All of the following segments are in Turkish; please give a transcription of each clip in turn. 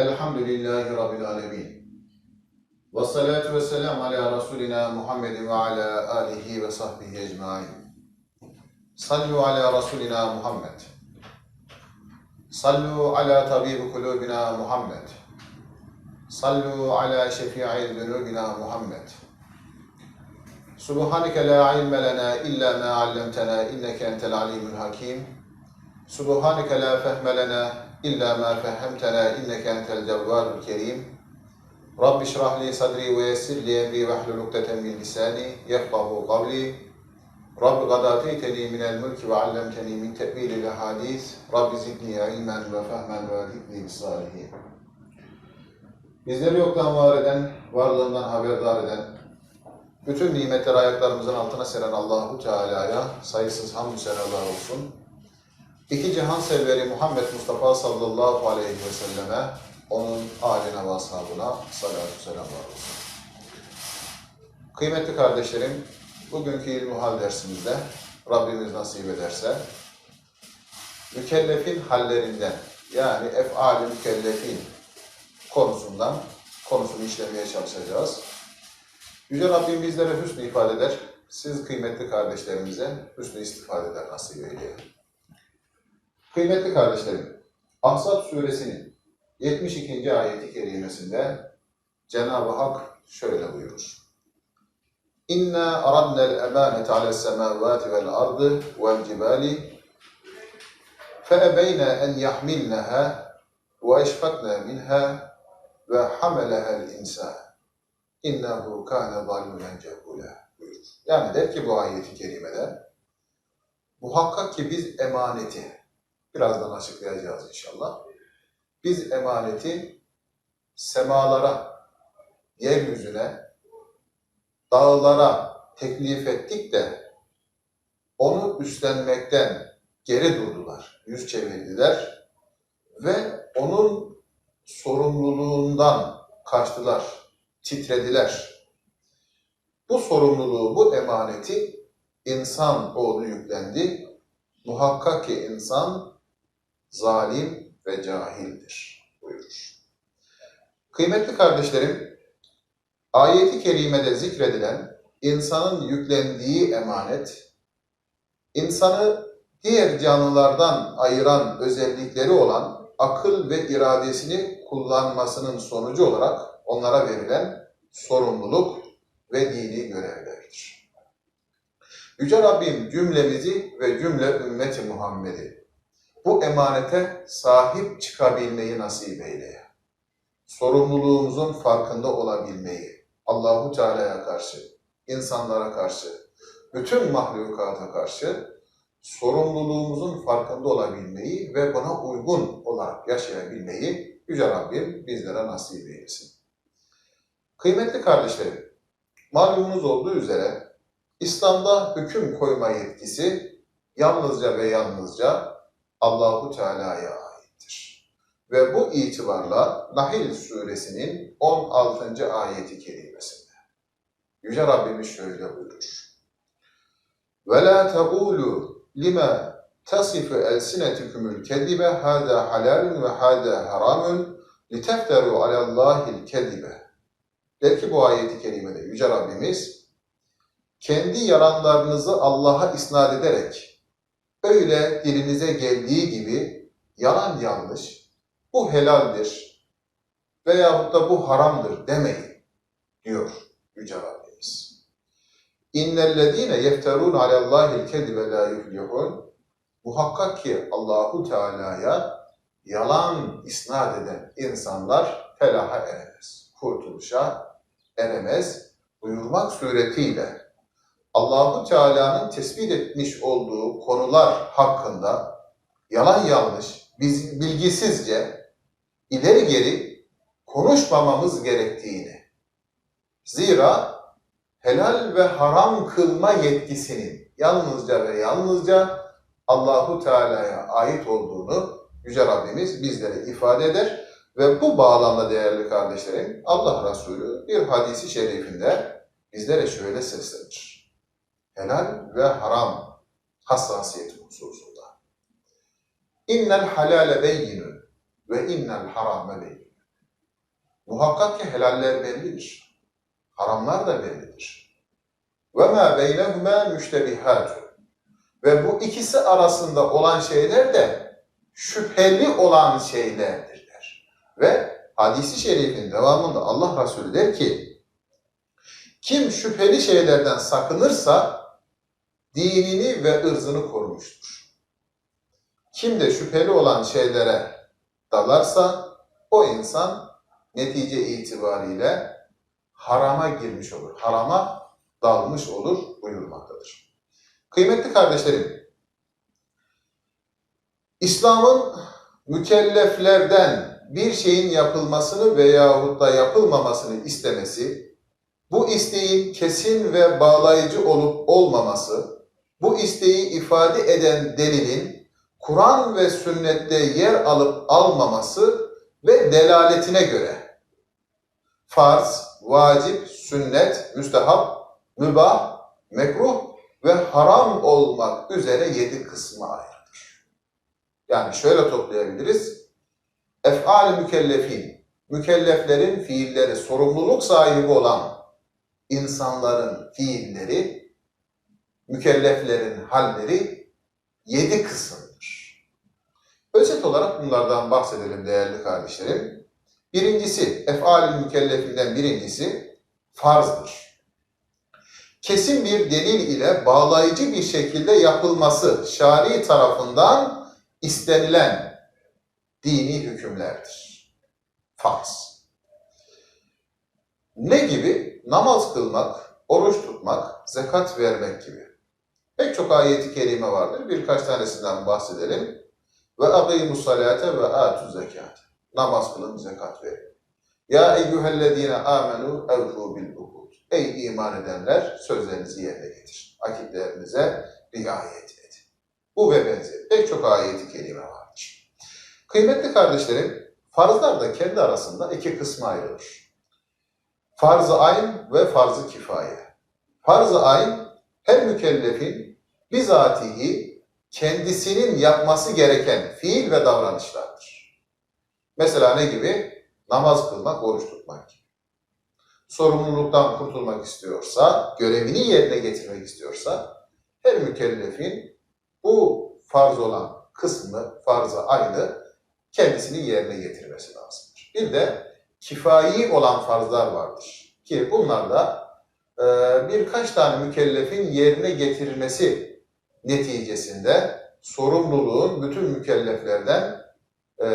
Elhamdülillahi Rabbil alemin. Ve salatu ve selam ala Resulina Muhammedin ve ala alihi ve sahbihi ecmain. Sallu ala Resulina Muhammed. Sallu ala tabibi kulubina Muhammed. Sallu ala şefi'i zunubina Muhammed. Subhaneke la ilme lena illa ma allamtena inneke entel alimul hakim. Subhaneke la fehme lena illa ma fehhemtena inneke entel cevvalul kerim. Rabbi şrah li sadri ve yessir li emri ve hlul ukdeten min lisani yefkahu kavli. Rabbi kad ateyteni minel mulki ve allemteni min tevilil hadis. Rabbi zidni ilmen ve fehmen ve bis salihin. Bizleri yoktan var eden, varlığından haberdar eden, bütün nimetleri ayaklarımızın altına seren Allahu Teala'ya sayısız hamdü senalar olsun. İki cihan serveri Muhammed Mustafa sallallahu aleyhi ve selleme, onun âline ve ashabına salatu selamlar olsun. Kıymetli kardeşlerim, bugünkü ilmuhal dersimizde Rabbimiz nasip ederse, mükellefin hallerinden, yani ef'al-i mükellefin konusundan, konusunu işlemeye çalışacağız. Yüce Rabbim bizlere hüsnü ifade eder, siz kıymetli kardeşlerimize hüsnü istifadeler nasip eyleyin. Kıymetli kardeşlerim, Ahzab suresinin 72. ayeti kerimesinde Cenab-ı Hak şöyle buyurur. İnna aradna el-emanete ales semavati vel ardı vel cibali فأبين أن يحملنها وأشفقن منها وحملها الإنسان İnnehu kâne zalûmen cehûlâ buyurur. Yani der ki bu ayeti kerimede muhakkak ki biz emaneti birazdan açıklayacağız inşallah. Biz emaneti semalara, yeryüzüne, dağlara teklif ettik de onu üstlenmekten geri durdular, yüz çevirdiler ve onun sorumluluğundan kaçtılar, titrediler. Bu sorumluluğu, bu emaneti insan oğlu yüklendi. Muhakkak ki insan zalim ve cahildir buyurur. Kıymetli kardeşlerim, ayeti kerimede zikredilen insanın yüklendiği emanet, insanı diğer canlılardan ayıran özellikleri olan akıl ve iradesini kullanmasının sonucu olarak onlara verilen sorumluluk ve dini görevlerdir. Yüce Rabbim cümlemizi ve cümle ümmeti Muhammed'i bu emanete sahip çıkabilmeyi nasip eyle. Sorumluluğumuzun farkında olabilmeyi Allahu Teala'ya karşı, insanlara karşı, bütün mahlukata karşı sorumluluğumuzun farkında olabilmeyi ve buna uygun olarak yaşayabilmeyi Yüce Rabbim bizlere nasip eylesin. Kıymetli kardeşlerim, malumunuz olduğu üzere İslam'da hüküm koyma yetkisi yalnızca ve yalnızca Allahu Teala'ya aittir. Ve bu itibarla Nahil suresinin 16. ayeti kerimesinde Yüce Rabbimiz şöyle buyurur. وَلَا تَقُولُوا لِمَا تَصِفُ أَلْسِنَتِكُمُ الْكَذِبَ هَذَا حَلَالٌ وَهَذَا حَرَامٌ لِتَفْتَرُوا عَلَى اللّٰهِ الْكَذِبَ Der ki bu ayeti kerimede Yüce Rabbimiz, kendi yaranlarınızı Allah'a isnat ederek, öyle dilinize geldiği gibi yalan yanlış, bu helaldir veyahut da bu haramdır demeyin, diyor Yüce Rabbimiz. İnnellezîne yefterûn alallâhil kedibe lâ yuflihûn Muhakkak ki Allahu Teala'ya yalan isnat eden insanlar felaha eremez, kurtuluşa eremez buyurmak suretiyle Allahu Teala'nın tespit etmiş olduğu konular hakkında yalan yanlış, biz bilgisizce ileri geri konuşmamamız gerektiğini, zira helal ve haram kılma yetkisinin yalnızca ve yalnızca Allahu Teala'ya ait olduğunu Yüce Rabbimiz bizlere ifade eder ve bu bağlamda değerli kardeşlerim Allah Resulü bir hadisi şerifinde bizlere şöyle seslenir. Helal ve haram hassasiyeti hususunda. İnnel halale beyyinun ve innel harame beyyinun. Muhakkak ki helaller bellidir. Haramlar da bellidir. Ve ma beynehuma müştebihatun. Ve bu ikisi arasında olan şeyler de şüpheli olan şeylerdir der. Ve hadisi şerifin devamında Allah Resulü der ki, kim şüpheli şeylerden sakınırsa dinini ve ırzını korumuştur. Kim de şüpheli olan şeylere dalarsa o insan netice itibariyle harama girmiş olur. Harama dalmış olur buyurmaktadır. Kıymetli kardeşlerim, İslam'ın mükelleflerden bir şeyin yapılmasını veyahut da yapılmamasını istemesi, bu isteğin kesin ve bağlayıcı olup olmaması, bu isteği ifade eden delilin Kur'an ve sünnette yer alıp almaması ve delaletine göre farz, vacip, sünnet, müstehap, mübah, mekruh ve haram olmak üzere yedi kısmı ayrılır. Yani şöyle toplayabiliriz. Ef'al mükellefin, mükelleflerin fiilleri, sorumluluk sahibi olan insanların fiilleri, mükelleflerin halleri yedi kısımdır. Özet olarak bunlardan bahsedelim değerli kardeşlerim. Birincisi, ef'al mükellefinden birincisi farzdır kesin bir delil ile bağlayıcı bir şekilde yapılması şari tarafından istenilen dini hükümlerdir. Farz. Ne gibi? Namaz kılmak, oruç tutmak, zekat vermek gibi. Çok ayeti kerime vardır. Birkaç tanesinden bahsedelim. Ve aqimus salate ve atu zekat. Namaz kılın, zekat verin. Ya eyyühellezine amenu evfu bil ukud. Ey iman edenler sözlerinizi yerine getirin. Akitlerinize riayet edin. Bu ve benzeri pek çok ayeti kerime vardır. Kıymetli kardeşlerim, farzlar da kendi arasında iki kısma ayrılır. Farz-ı ayn ve farz-ı kifaye. Farz-ı ayn her mükellefin bizatihi kendisinin yapması gereken fiil ve davranışlardır. Mesela ne gibi? Namaz kılmak, oruç tutmak gibi. Sorumluluktan kurtulmak istiyorsa, görevini yerine getirmek istiyorsa, her mükellefin bu farz olan kısmı, farzı aynı kendisini yerine getirmesi lazımdır. Bir de kifayi olan farzlar vardır. Ki bunlar da birkaç tane mükellefin yerine getirilmesi neticesinde sorumluluğun bütün mükelleflerden e,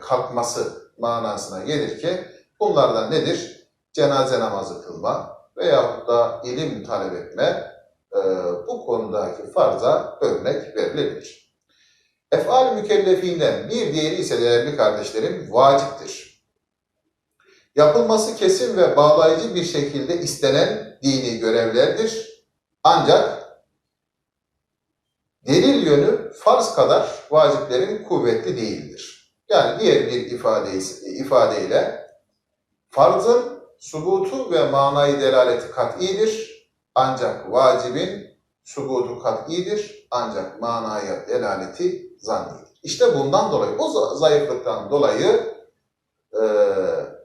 kalkması manasına gelir ki bunlardan nedir? Cenaze namazı kılma veyahut da ilim talep etme e, bu konudaki farza örnek verilebilir. Efal mükellefinden bir diğeri ise değerli kardeşlerim vaciptir. Yapılması kesin ve bağlayıcı bir şekilde istenen dini görevlerdir. Ancak delil yönü farz kadar vaciplerin kuvvetli değildir. Yani diğer bir ifade, ifadeyle farzın subutu ve manayı delaleti kat'idir. Ancak vacibin subutu kat'idir. Ancak manaya delaleti zannidir. İşte bundan dolayı, o zayıflıktan dolayı e,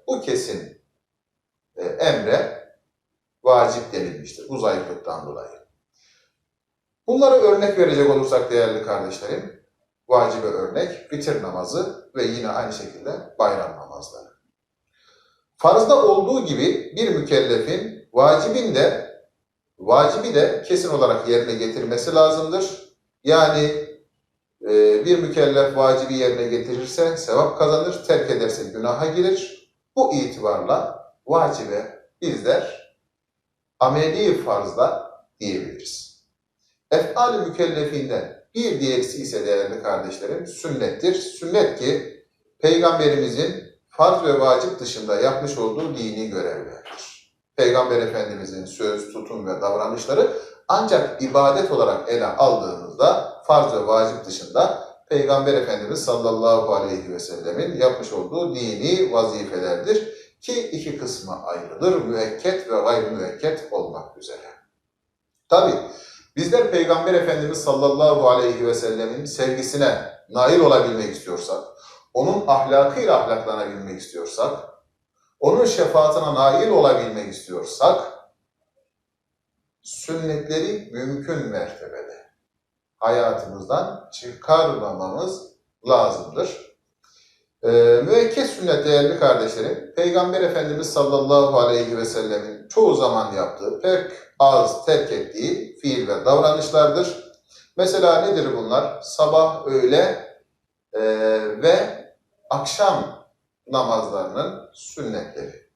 bu kesin e, emre vacip denilmiştir. Bu zayıflıktan dolayı. Bunları örnek verecek olursak değerli kardeşlerim, vacibe örnek, vitir namazı ve yine aynı şekilde bayram namazları. Farzda olduğu gibi bir mükellefin vacibin de vacibi de kesin olarak yerine getirmesi lazımdır. Yani e, bir mükellef vacibi yerine getirirse sevap kazanır, terk ederse günaha girer. Bu itibarla vacibe bizler ameli farzda diyebiliriz. Ef'al-i mükellefinden bir diğerisi ise değerli kardeşlerim sünnettir. Sünnet ki Peygamberimizin farz ve vacip dışında yapmış olduğu dini görevlerdir. Peygamber Efendimizin söz, tutum ve davranışları ancak ibadet olarak ele aldığımızda farz ve vacip dışında Peygamber Efendimiz sallallahu aleyhi ve sellemin yapmış olduğu dini vazifelerdir ki iki kısma ayrılır. Müekket ve gayr müekket olmak üzere. Tabi Bizler Peygamber Efendimiz sallallahu aleyhi ve sellemin sevgisine nail olabilmek istiyorsak, onun ahlakıyla ahlaklanabilmek istiyorsak, onun şefaatine nail olabilmek istiyorsak, sünnetleri mümkün mertebede hayatımızdan çıkarmamamız lazımdır. Ee, müekket sünnet değerli kardeşlerim, Peygamber Efendimiz sallallahu aleyhi ve sellemin çoğu zaman yaptığı, pek az terk ettiği fiil ve davranışlardır. Mesela nedir bunlar? Sabah, öğle e, ve akşam namazlarının sünnetleri.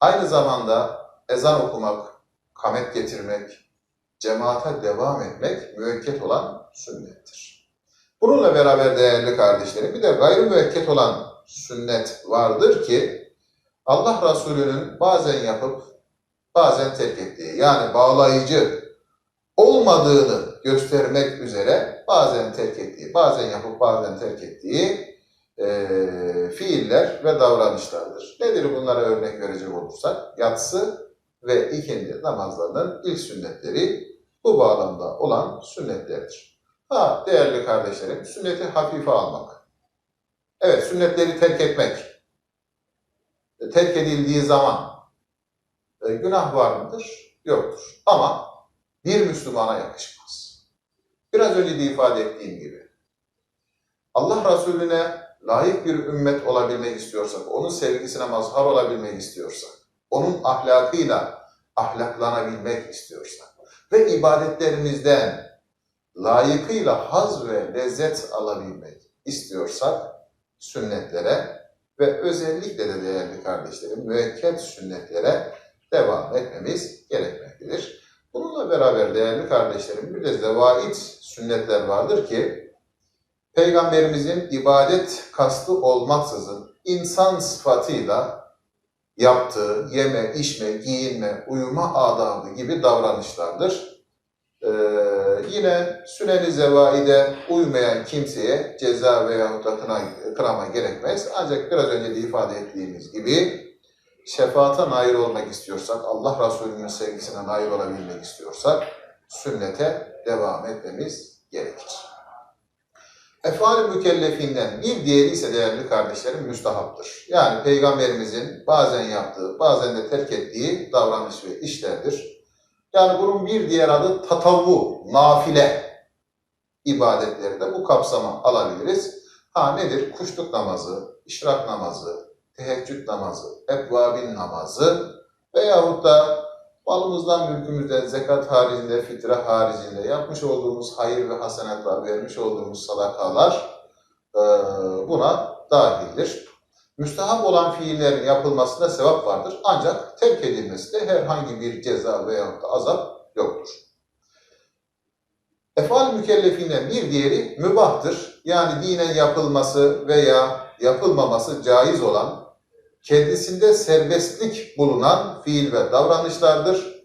Aynı zamanda ezan okumak, kamet getirmek, cemaate devam etmek müekket olan sünnettir. Bununla beraber değerli kardeşlerim bir de gayri müekket olan sünnet vardır ki Allah Resulü'nün bazen yapıp bazen terk ettiği yani bağlayıcı olmadığını göstermek üzere bazen terk ettiği, bazen yapıp bazen terk ettiği e, fiiller ve davranışlardır. Nedir bunlara örnek verecek olursak? Yatsı ve ikindi namazlarının ilk sünnetleri bu bağlamda olan sünnetlerdir. Ha değerli kardeşlerim, sünneti hafife almak. Evet, sünnetleri terk etmek. E, Terk edildiği zaman e, günah var mıdır? Yoktur. Ama bir Müslümana yakışmaz. Biraz önce de ifade ettiğim gibi. Allah Resulüne layık bir ümmet olabilmek istiyorsak, onun sevgisine mazhar olabilmek istiyorsak, onun ahlakıyla ahlaklanabilmek istiyorsak ve ibadetlerimizden layıkıyla haz ve lezzet alabilmek istiyorsak sünnetlere ve özellikle de değerli kardeşlerim müekket sünnetlere devam etmemiz gerekmektedir. Bununla beraber değerli kardeşlerim bir de zevait sünnetler vardır ki Peygamberimizin ibadet kastı olmaksızın insan sıfatıyla yaptığı yeme, içme, giyinme, uyuma adabı gibi davranışlardır. Yine sünen-i zevaide uymayan kimseye ceza veya da kına, kınama gerekmez. Ancak biraz önce de ifade ettiğimiz gibi şefaate nail olmak istiyorsak, Allah Resulü'nün sevgisine nail olabilmek istiyorsak sünnete devam etmemiz gerekir. Efal-i mükellefinden bir diğeri ise değerli kardeşlerim müstahaptır. Yani Peygamberimizin bazen yaptığı, bazen de terk ettiği davranış ve işlerdir. Yani bunun bir diğer adı tatavvu, nafile ibadetleri de bu kapsama alabiliriz. Ha nedir? Kuşluk namazı, işrak namazı, teheccüd namazı, ebvabin namazı veyahut da malımızdan, mülkümüzden, zekat haricinde, fitre haricinde yapmış olduğumuz hayır ve hasenatlar, vermiş olduğumuz sadakalar buna dahildir. Müstahap olan fiillerin yapılmasında sevap vardır. Ancak terk edilmesinde herhangi bir ceza veyahut da azap yoktur. Efal mükellefinden bir diğeri mübahtır. Yani dinen yapılması veya yapılmaması caiz olan, kendisinde serbestlik bulunan fiil ve davranışlardır.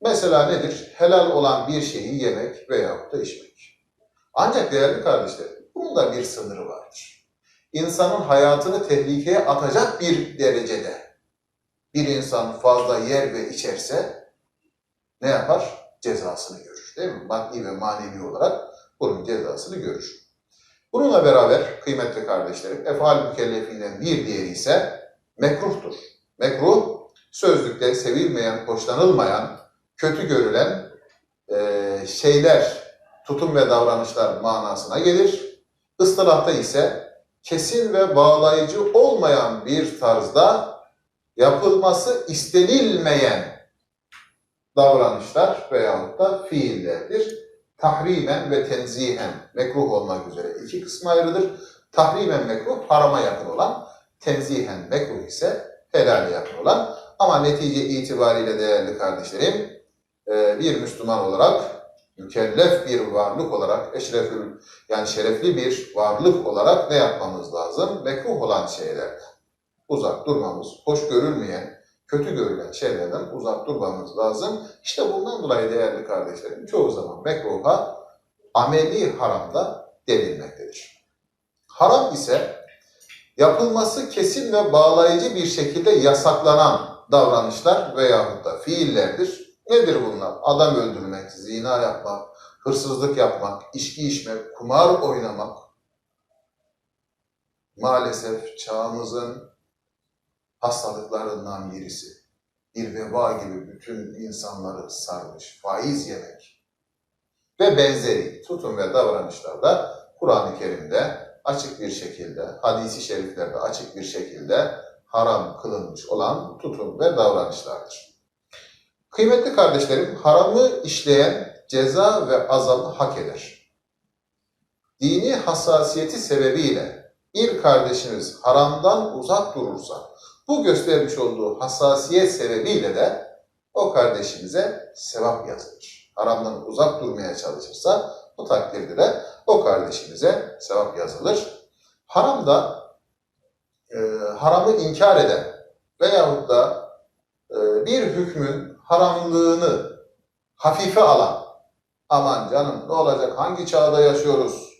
Mesela nedir? Helal olan bir şeyi yemek veyahut da içmek. Ancak değerli kardeşlerim, bunun da bir sınırı vardır. İnsanın hayatını tehlikeye atacak bir derecede bir insan fazla yer ve içerse ne yapar? Cezasını görür. Değil mi? Maddi ve manevi olarak bunun cezasını görür. Bununla beraber kıymetli kardeşlerim, efal mükellefinden bir diğeri ise mekruhtur. Mekruh, sözlükte sevilmeyen, hoşlanılmayan, kötü görülen e, şeyler, tutum ve davranışlar manasına gelir. Istılahta ise kesin ve bağlayıcı olmayan bir tarzda yapılması istenilmeyen davranışlar veyahut da fiillerdir tahrimen ve tenzihen mekruh olmak üzere iki kısma ayrılır. Tahrimen mekruh harama yakın olan, tenzihen mekruh ise helale yakın olan. Ama netice itibariyle değerli kardeşlerim, e, bir Müslüman olarak, mükellef bir varlık olarak, eşrefül, yani şerefli bir varlık olarak ne yapmamız lazım? Mekruh olan şeylerden uzak durmamız, hoş görülmeyen, kötü görülen şeylerden uzak durmamız lazım. İşte bundan dolayı değerli kardeşlerim çoğu zaman mekruha ameli haramda denilmektedir. Haram ise yapılması kesin ve bağlayıcı bir şekilde yasaklanan davranışlar veyahut da fiillerdir. Nedir bunlar? Adam öldürmek, zina yapmak, hırsızlık yapmak, içki içmek, kumar oynamak. Maalesef çağımızın hastalıklarından birisi. Bir veba gibi bütün insanları sarmış. Faiz yemek ve benzeri tutum ve davranışlarda Kur'an-ı Kerim'de açık bir şekilde, hadisi şeriflerde açık bir şekilde haram kılınmış olan tutum ve davranışlardır. Kıymetli kardeşlerim, haramı işleyen ceza ve azabı hak eder. Dini hassasiyeti sebebiyle bir kardeşimiz haramdan uzak durursa, bu göstermiş olduğu hassasiyet sebebiyle de o kardeşimize sevap yazılır. Haramdan uzak durmaya çalışırsa bu takdirde de o kardeşimize sevap yazılır. Haram da e, haramı inkar eden veyahut da e, bir hükmün haramlığını hafife alan, aman canım ne olacak, hangi çağda yaşıyoruz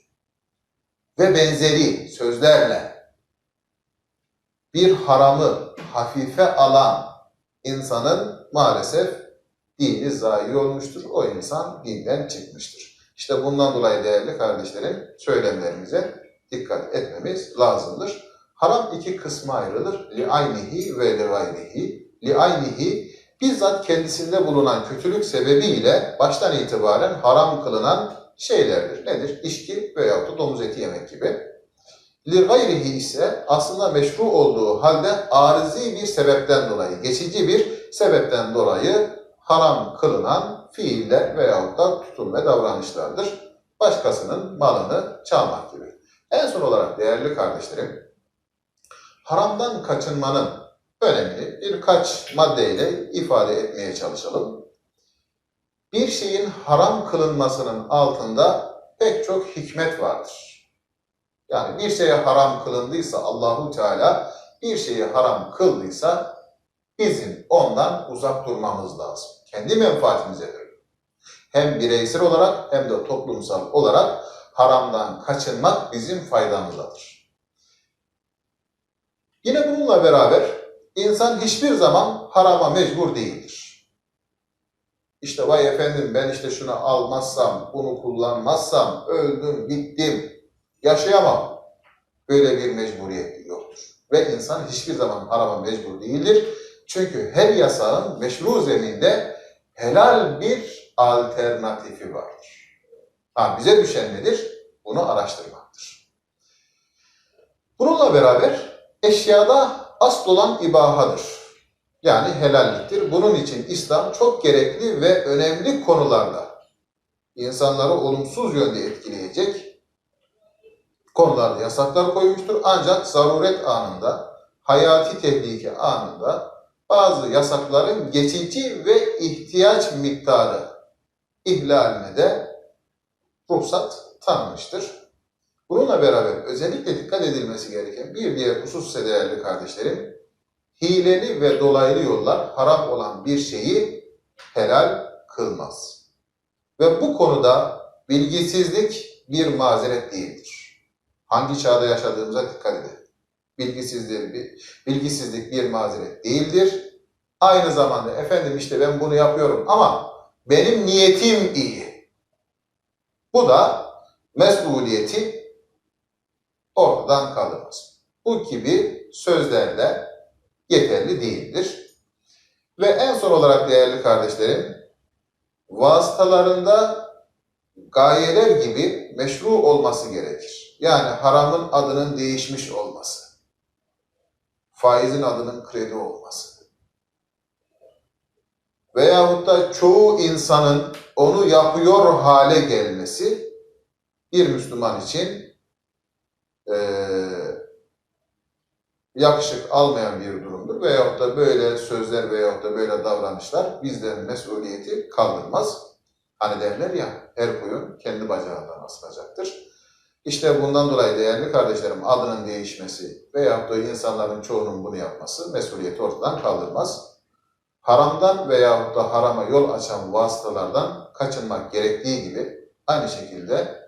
ve benzeri sözlerle bir haramı hafife alan insanın maalesef dini zayi olmuştur. O insan dinden çıkmıştır. İşte bundan dolayı değerli kardeşlerim söylemlerimize dikkat etmemiz lazımdır. Haram iki kısma ayrılır. Li aynihi ve li gayrihi. Li aynihi bizzat kendisinde bulunan kötülük sebebiyle baştan itibaren haram kılınan şeylerdir. Nedir? İçki veyahut da domuz eti yemek gibi. Li gayrihi ise aslında meşru olduğu halde arizi bir sebepten dolayı, geçici bir sebepten dolayı haram kılınan fiiller veyahut da tutum ve davranışlardır. Başkasının malını çalmak gibi. En son olarak değerli kardeşlerim, haramdan kaçınmanın önemini birkaç maddeyle ifade etmeye çalışalım. Bir şeyin haram kılınmasının altında pek çok hikmet vardır. Yani bir şeye haram kılındıysa Allahu Teala bir şeyi haram kıldıysa bizim ondan uzak durmamız lazım. Kendi menfaatimizedir. Hem bireysel olarak hem de toplumsal olarak haramdan kaçınmak bizim faydamızadır. Yine bununla beraber insan hiçbir zaman harama mecbur değildir. İşte vay efendim ben işte şunu almazsam, bunu kullanmazsam öldüm, bittim, yaşayamam. Böyle bir mecburiyet yoktur. Ve insan hiçbir zaman harama mecbur değildir. Çünkü her yasağın meşru zeminde helal bir alternatifi vardır. Ha, bize düşen nedir? Bunu araştırmaktır. Bununla beraber eşyada asıl olan ibahadır. Yani helalliktir. Bunun için İslam çok gerekli ve önemli konularda insanları olumsuz yönde etkileyecek konularda yasaklar koymuştur. Ancak zaruret anında, hayati tehlike anında bazı yasakların geçici ve ihtiyaç miktarı ihlaline de ruhsat tanımıştır. Bununla beraber özellikle dikkat edilmesi gereken bir diğer husus ise değerli kardeşlerim, hileli ve dolaylı yollar haram olan bir şeyi helal kılmaz. Ve bu konuda bilgisizlik bir mazeret değildir. Hangi çağda yaşadığımıza dikkat edin. Bilgisizlik bir, bilgisizlik bir mazeret değildir. Aynı zamanda efendim işte ben bunu yapıyorum ama benim niyetim iyi. Bu da mesuliyeti ortadan kaldırmaz. Bu gibi sözlerle yeterli değildir. Ve en son olarak değerli kardeşlerim, vasıtalarında gayeler gibi meşru olması gerekir. Yani haramın adının değişmiş olması, faizin adının kredi olması veyahut da çoğu insanın onu yapıyor hale gelmesi bir Müslüman için e, yakışık almayan bir durumdur. Veyahut da böyle sözler veyahut da böyle davranışlar bizden mesuliyeti kaldırmaz. Hani derler ya her koyun kendi bacağından asılacaktır. İşte bundan dolayı değerli kardeşlerim adının değişmesi veyahut da insanların çoğunun bunu yapması mesuliyeti ortadan kaldırmaz. Haramdan veyahut da harama yol açan vasıtalardan kaçınmak gerektiği gibi aynı şekilde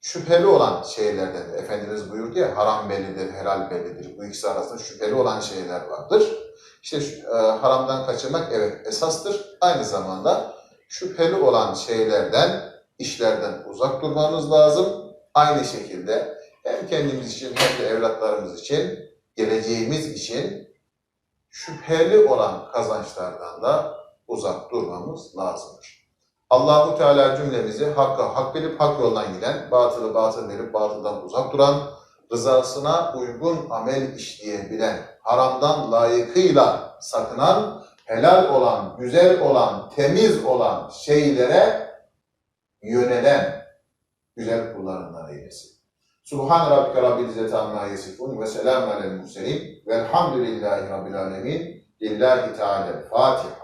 şüpheli olan şeylerden de Efendimiz buyurdu ya haram bellidir, helal bellidir. Bu ikisi arasında şüpheli olan şeyler vardır. İşte e, haramdan kaçınmak evet esastır. Aynı zamanda şüpheli olan şeylerden, işlerden uzak durmamız lazım. Aynı şekilde hem kendimiz için hem de evlatlarımız için, geleceğimiz için şüpheli olan kazançlardan da uzak durmamız lazımdır. Allahu Teala cümlemizi hakka hak bilip hak yoldan giden, batılı batıl bilip batıldan uzak duran, rızasına uygun amel işleyebilen, haramdan layıkıyla sakınan, helal olan, güzel olan, temiz olan şeylere yönelen güzel kullarından eylesin. Subhan rabbike rabbil izzeti amma yasifun ve selamun alel murselin velhamdülillahi rabbil alemin. Lillahi Teala Fatiha.